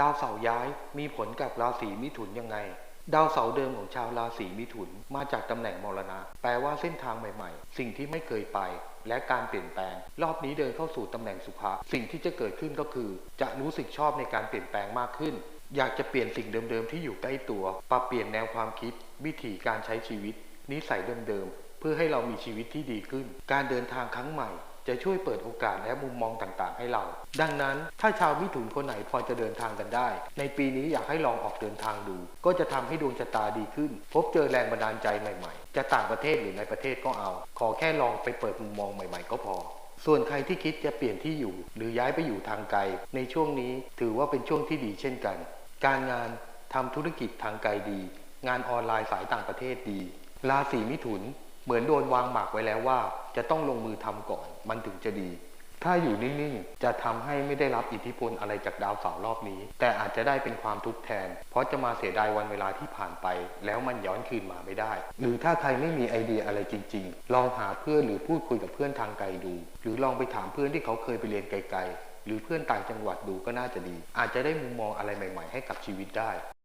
ดาวเสาร์ย้ายมีผลกับราศีมิถุนยังไง ดาวเสาร์เดิมของชาวราศีมิถุนมาจากตำแหน่งมรณะ แปลว่าเส้นทางใหม่ๆ สิ่งที่ไม่เคยไป และการเปลี่ยนแปลง รอบนี้เดินเข้าสู่ตำแหน่งสุภะสิ่งที่จะเกิดขึ้นก็คือ จะรู้สึกชอบในการเปลี่ยนแปลงมากขึ้น อยากจะเปลี่ยนสิ่งเดิมๆที่อยู่ใกล้ตัว ปรับเปลี่ยนแนวความคิด วิธีการใช้ชีวิต นิสัยเดิมๆเพื่อให้เรามีชีวิตที่ดีขึ้น การเดินทางครั้งใหม่ จะช่วยเปิดโอกาสและมุมมองต่างๆ ให้เรา ดังนั้นถ้าชาวมิถุนคนไหนพอจะเดินทางกันได้ ในปีนี้อยากให้ลองออกเดินทางดู ก็จะทำให้ดวงชะตาดีขึ้น พบเจอแรงบันดาลใจใหม่ๆ จะต่างประเทศหรือในประเทศก็เอา ขอแค่ลองไปเปิดมุมมองใหม่ ๆ ก็พอส่วนใครที่คิดจะเปลี่ยนที่อยู่ หรือย้ายไปอยู่ทางไกล ในช่วงนี้ถือว่าเป็นช่วงที่ดีเช่นกัน การงานทำธุรกิจทางไกลดี งานออนไลน์สายต่างประเทศดี ราศีมิถุน เหมือนโดนวางหมากไว้แล้วว่า จะต้องลงมือทำก่อน มันถึงจะดี ถ้าอยู่นิ่งๆ จะทำให้ไม่ได้รับอิทธิพลอะไรจากดาวเสาร์รอบนี้ แต่อาจจะได้เป็นความทุกข์แทน เพราะจะมาเสียดายวันเวลาที่ผ่านไป แล้วมันย้อนคืนมาไม่ได้ หรือถ้าใครไม่มีไอเดียอะไรจริง ๆ ลองหาเพื่อนหรือพูดคุยกับเพื่อนทางไกลดู หรือลองไปถามเพื่อนที่เขาเคยไปเรียนไกลๆหรือเพื่อนต่างจังหวัดดูก็น่าจะดี อาจจะได้มุมมองอะไรใหม่ ๆ ให้กับชีวิตได้